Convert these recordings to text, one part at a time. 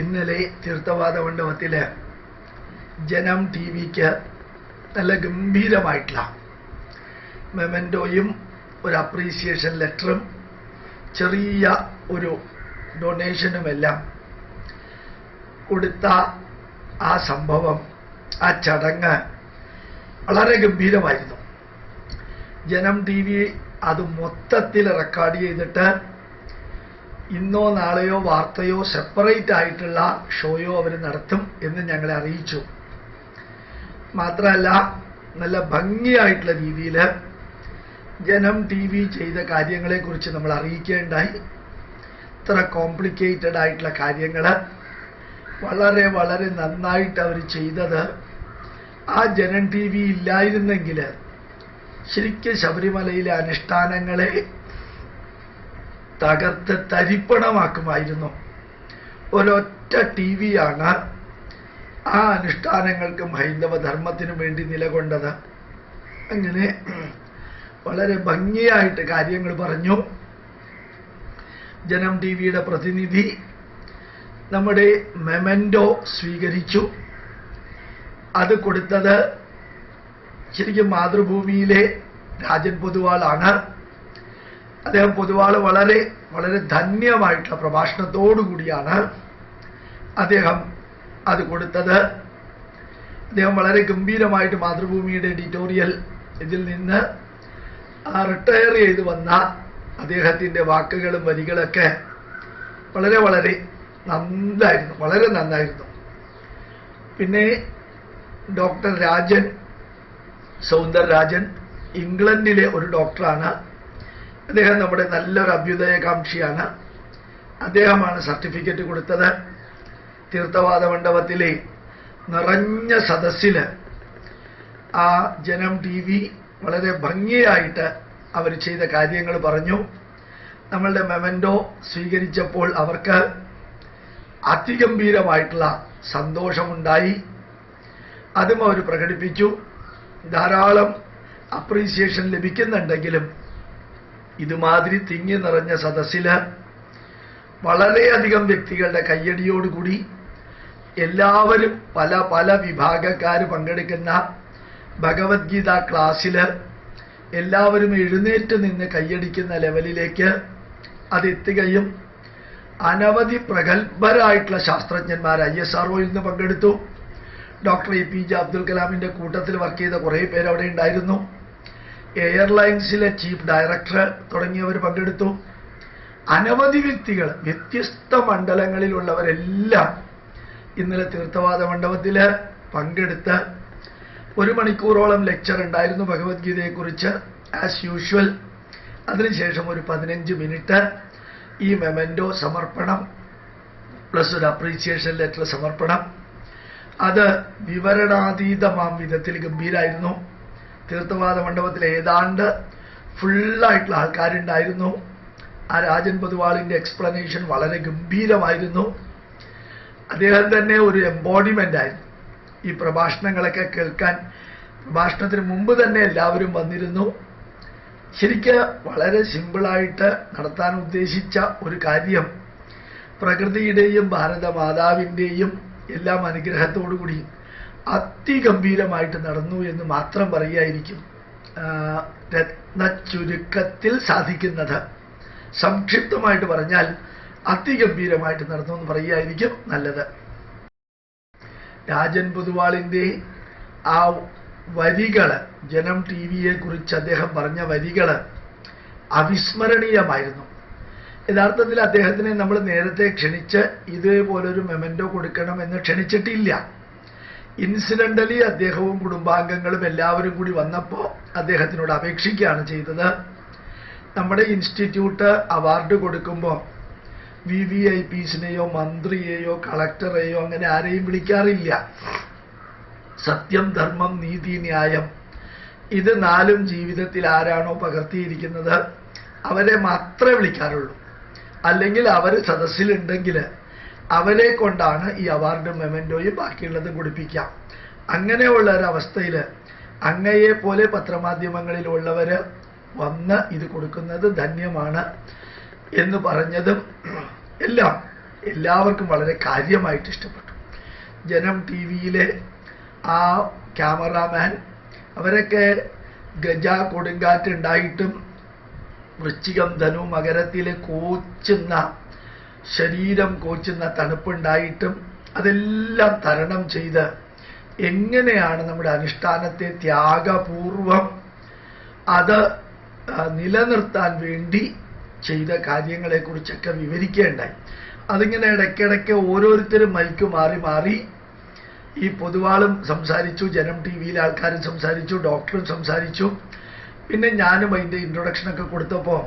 ഇന്നലെ തീർത്ഥവാദ മണ്ഡപത്തിൽ ജനം ടി വിക്ക് നല്ല ഗംഭീരമായിട്ടുള്ള മെമന്റോയും ഒരു അപ്രീസിയേഷൻ ലെറ്ററും ചെറിയ ഒരു ഡൊണേഷനുമെല്ലാം കൊടുത്ത ആ സംഭവം ആ ചടങ്ങ് വളരെ ഗംഭീരമായിരുന്നു. ജനം ടി വി അത് മൊത്തത്തിൽ റെക്കോർഡ് ചെയ്തിട്ട് ഇന്നോ നാളെയോ വാർത്തയോ സെപ്പറേറ്റ് ആയിട്ടുള്ള ഷോയോ അവർ നടത്തും എന്ന് ഞങ്ങളെ അറിയിച്ചു. മാത്രമല്ല നല്ല ഭംഗിയായിട്ടുള്ള രീതിയിൽ ജനം ടി വി ചെയ്ത കാര്യങ്ങളെക്കുറിച്ച് നമ്മൾ അറിയിക്കേണ്ടായി. ഇത്ര കോംപ്ലിക്കേറ്റഡ് ആയിട്ടുള്ള കാര്യങ്ങൾ വളരെ വളരെ നന്നായിട്ട് അവർ ചെയ്തത് ആ ജനം ടി വി ഇല്ലായിരുന്നെങ്കിൽ ശരിക്കും ശബരിമലയിലെ അനുഷ്ഠാനങ്ങളെ തകർത്ത് തരിപ്പണമാക്കുമായിരുന്നു. ഒരൊറ്റ ടി വിയാണ് ആ അനുഷ്ഠാനങ്ങൾക്കും ഹൈന്ദവ ധർമ്മത്തിനും വേണ്ടി നിലകൊണ്ടത്. അങ്ങനെ വളരെ ഭംഗിയായിട്ട് കാര്യങ്ങൾ പറഞ്ഞു. ജനം ടി വിയുടെ പ്രതിനിധി നമ്മുടെ മെമെൻഡോ സ്വീകരിച്ചു. അത് കൊടുത്തത് ശരിക്കും മാതൃഭൂമിയിലെ രാജൻ പൊതുവാളാണ്. അദ്ദേഹം പൊതുവാൾ വളരെ വളരെ ധന്യമായിട്ടുള്ള പ്രഭാഷണത്തോടുകൂടിയാണ് അദ്ദേഹം അത് കൊടുത്തത്. അദ്ദേഹം വളരെ ഗംഭീരമായിട്ട് മാതൃഭൂമിയുടെ എഡിറ്റോറിയൽ ഇതിൽ നിന്ന് റിട്ടയർ ചെയ്ത് വന്ന അദ്ദേഹത്തിന്റെ വാക്കുകളും വരികളൊക്കെ വളരെ വളരെ നന്നായിരുന്നു വളരെ നന്നായിരുന്നു. പിന്നെ ഡോക്ടർ രാജൻ സൗന്ദർ രാജൻ ഇംഗ്ലണ്ടിലെ ഒരു ഡോക്ടറാണ് അദ്ദേഹം നമ്മുടെ നല്ലൊരു അഭ്യുദയകാംക്ഷിയാണ്. അദ്ദേഹമാണ് സർട്ടിഫിക്കറ്റ് കൊടുത്തത്. തീർത്ഥവാദ മണ്ഡപത്തിലെ നിറഞ്ഞ സദസ്സിൽ ആ ജനം ടി വി വളരെ ഭംഗിയായിട്ട് അവർ ചെയ്ത കാര്യങ്ങൾ പറഞ്ഞു. നമ്മളുടെ മെമൻഡോ സ്വീകരിച്ചപ്പോൾ അവർക്ക് അതിഗംഭീരമായിട്ടുള്ള സന്തോഷമുണ്ടായി. അതും അവർ പ്രകടിപ്പിച്ചു. ധാരാളം അപ്രീസിയേഷൻ ലഭിക്കുന്നുണ്ടെങ്കിലും ഇതുമാതിരി തിങ്ങി നിറഞ്ഞ സദസ്സിൽ വളരെയധികം വ്യക്തികളുടെ കയ്യടിയോടുകൂടി എല്ലാവരും പല പല വിഭാഗക്കാർ പങ്കെടുക്കുന്ന ഭഗവത്ഗീത ക്ലാസ്സിൽ എല്ലാവരും എഴുന്നേറ്റ് നിന്ന് കയ്യടിക്കുന്ന ലെവലിലേക്ക് അതെത്തുകയും അനവധി പ്രഗത്ഭരായിട്ടുള്ള ശാസ്ത്രജ്ഞന്മാർ ഐ എസ് ആർഒയിൽ നിന്ന് പങ്കെടുത്തു. Doctor A P J Abdul കലാമിന്റെ കൂട്ടത്തിൽ വർക്ക് ചെയ്ത കുറേ പേര് അവിടെ ഉണ്ടായിരുന്നു. എയർലൈൻസിലെ ചീഫ് ഡയറക്ടർ തുടങ്ങിയവർ പങ്കെടുത്തു. അനവധി വ്യക്തികൾ വ്യത്യസ്ത മണ്ഡലങ്ങളിലുള്ളവരെല്ലാം ഇന്നലെ തീർത്ഥവാദ മണ്ഡപത്തിൽ പങ്കെടുത്ത് ഒരു മണിക്കൂറോളം ലെക്ചർ ഉണ്ടായിരുന്നു ഭഗവത്ഗീതയെക്കുറിച്ച്. ആസ് യൂഷ്വൽ അതിനുശേഷം ഒരു പതിനഞ്ച് മിനിറ്റ് ഈ മെമൻഡോ സമർപ്പണം പ്ലസ് ഒരു അപ്രീസിയേഷൻ ലെറ്റർ സമർപ്പണം. അത് വിവരണാതീതമാം വിധത്തിൽ ഗംഭീരായിരുന്നു. തീർത്ഥവാദ മണ്ഡപത്തിൽ ഏതാണ്ട് ഫുള്ളായിട്ടുള്ള ആൾക്കാരുണ്ടായിരുന്നു. ആ രാജൻ പൊതുവാളിന്റെ എക്സ്പ്ലനേഷൻ വളരെ ഗംഭീരമായിരുന്നു. അദ്ദേഹം തന്നെ ഒരു എംബോഡിമെന്റ് ആയിരുന്നു ഈ പ്രഭാഷണങ്ങളൊക്കെ കേൾക്കാൻ പ്രഭാഷണത്തിന് മുമ്പ് തന്നെ എല്ലാവരും വന്നിരുന്നു. ശരിക്ക് വളരെ സിമ്പിളായിട്ട് നടത്താൻ ഉദ്ദേശിച്ച ഒരു കാര്യം പ്രകൃതിയുടെയും ഭാരതമാതാവിന്റെയും എല്ലാം അനുഗ്രഹത്തോടുകൂടി അതിഗംഭീരമായിട്ട് നടന്നു എന്ന് മാത്രം പറയായിരിക്കും രത്ന ചുരുക്കത്തിൽ സാധിക്കുന്നത്. സംക്ഷിപ്തമായിട്ട് പറഞ്ഞാൽ അതിഗംഭീരമായിട്ട് നടന്നു എന്ന് പറയായിരിക്കും നല്ലത്. രാജൻ പൊതുവാളിന്റെ ആ വരികൾ ജനം ടി വിയെ കുറിച്ച് അദ്ദേഹം പറഞ്ഞ വരികൾ അവിസ്മരണീയമായിരുന്നു. യഥാർത്ഥത്തിൽ അദ്ദേഹത്തിനെ നമ്മൾ നേരത്തെ ക്ഷണിച്ച് ഇതേപോലൊരു മെമന്റോ കൊടുക്കണം എന്ന് ക്ഷണിച്ചിട്ടില്ല. ഇൻസിഡന്റലി അദ്ദേഹവും കുടുംബാംഗങ്ങളും എല്ലാവരും കൂടി വന്നപ്പോൾ അദ്ദേഹത്തിനോട് അപേക്ഷിക്കുകയാണ് ചെയ്തത്. നമ്മുടെ ഇൻസ്റ്റിറ്റ്യൂട്ട് അവാർഡ് കൊടുക്കുമ്പോൾ വി വി ഐ പീസിനെയോ മന്ത്രിയെയോ കളക്ടറെയോ അങ്ങനെ ആരെയും വിളിക്കാറില്ല. സത്യം ധർമ്മം നീതി ന്യായം. ഇത് നാലും ജീവിതത്തിൽ ആരാണോ പകർത്തിയിരിക്കുന്നത്. അവരെ മാത്രമേ വിളിക്കാറുള്ളൂ. അല്ലെങ്കിൽ അവർ സദസ്സിലുണ്ടെങ്കിൽ അവരെ കൊണ്ടാണ് ഈ അവാർഡും മെമന്റോയും ബാക്കിയുള്ളത് കുടിപ്പിക്കാം. അങ്ങനെയുള്ള ഒരവസ്ഥയിൽ അങ്ങയെ പോലെ പത്രമാധ്യമങ്ങളിലുള്ളവർ വന്ന് ഇത് കൊടുക്കുന്നത് ധന്യമാണ് എന്ന് പറഞ്ഞതും എല്ലാം എല്ലാവർക്കും വളരെ കാര്യമായിട്ട് ഇഷ്ടപ്പെട്ടു. ജനം ടി വിയിലെ ആ ക്യാമറാമാൻ അവരൊക്കെ ഗജ കൊടുങ്കാറ്റ് ഉണ്ടായിട്ടും വൃശ്ചികം ധനു മകരത്തിലെ കോച്ചുന്ന ശരീരം കോച്ചുന്ന തണുപ്പുണ്ടായിട്ടും അതെല്ലാം തരണം ചെയ്ത് എങ്ങനെയാണ് നമ്മുടെ അനുഷ്ഠാനത്തെ ത്യാഗപൂർവം അത് നിലനിർത്താൻ വേണ്ടി ചെയ്ത കാര്യങ്ങളെക്കുറിച്ചൊക്കെ വിവരിക്കേണ്ടായി. അതിങ്ങനെ ഇടയ്ക്കിടയ്ക്ക് ഓരോരുത്തരും മൈക്ക് മാറി മാറി ഈ പൊതുവാളും സംസാരിച്ചു ജനം ടി വിയിലെ ആൾക്കാരും സംസാരിച്ചു ഡോക്ടറും സംസാരിച്ചു. പിന്നെ ഞാനും അതിന്റെ ഇൻട്രൊഡക്ഷനൊക്കെ കൊടുത്തപ്പോൾ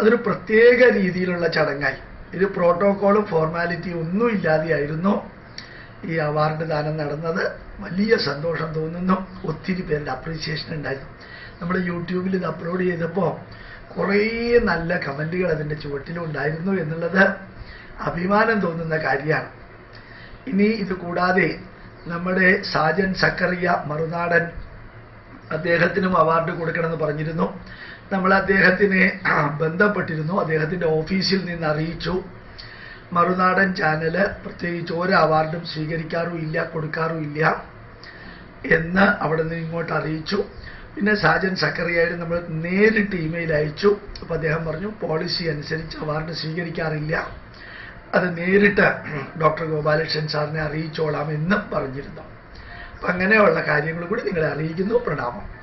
അതൊരു പ്രത്യേക രീതിയിലുള്ള ചടങ്ങായി. ഇത് പ്രോട്ടോക്കോളും ഫോർമാലിറ്റിയും ഒന്നും ഇല്ലാതെയായിരുന്നു ഈ അവാർഡ് ദാനം നടന്നത്. വലിയ സന്തോഷം തോന്നുന്നു. ഒത്തിരി പേരുടെ അപ്രീസിയേഷൻ ഉണ്ടായിരുന്നു. നമ്മൾ യൂട്യൂബിൽ ഇത് അപ്ലോഡ് ചെയ്തപ്പോൾ കുറേ നല്ല കമന്റുകൾ അതിന്റെ ചുവട്ടിലും ഉണ്ടായിരുന്നു എന്നുള്ളത് അഭിമാനം തോന്നുന്ന കാര്യമാണ്. ഇനി ഇത് കൂടാതെ നമ്മുടെ സാജൻ സക്കറിയ മറുനാടൻ അദ്ദേഹത്തിനും അവാർഡ് കൊടുക്കണമെന്ന് പറഞ്ഞിരുന്നു. നമ്മൾ അദ്ദേഹത്തിനെ ബന്ധപ്പെട്ടിരുന്നു. അദ്ദേഹത്തിന്റെ ഓഫീസിൽ നിന്ന് അറിയിച്ചു. മറുനാടൻ ചാനൽ പ്രത്യേകിച്ച് ഒരു അവാർഡും സ്വീകരിക്കാറും ഇല്ല കൊടുക്കാറും ഇല്ല എന്ന് അവിടെ നിന്ന് ഇങ്ങോട്ട് അറിയിച്ചു. പിന്നെ സാജൻ സക്കറിയായിട്ട് നമ്മൾ നേരിട്ട് ഇമെയിൽ അയച്ചു. അപ്പോൾ അദ്ദേഹം പറഞ്ഞു പോളിസി അനുസരിച്ച് അവാർഡ് സ്വീകരിക്കാറില്ല. അത് നേരിട്ട് ഡോക്ടർ ഗോപാലകൃഷ്ണൻ സാറിനെ അറിയിച്ചോളാം എന്നും പറഞ്ഞിരുന്നു. അപ്പം അങ്ങനെയുള്ള കാര്യങ്ങൾ കൂടി നിങ്ങളെ അറിയിക്കുന്നു. പ്രണാമം.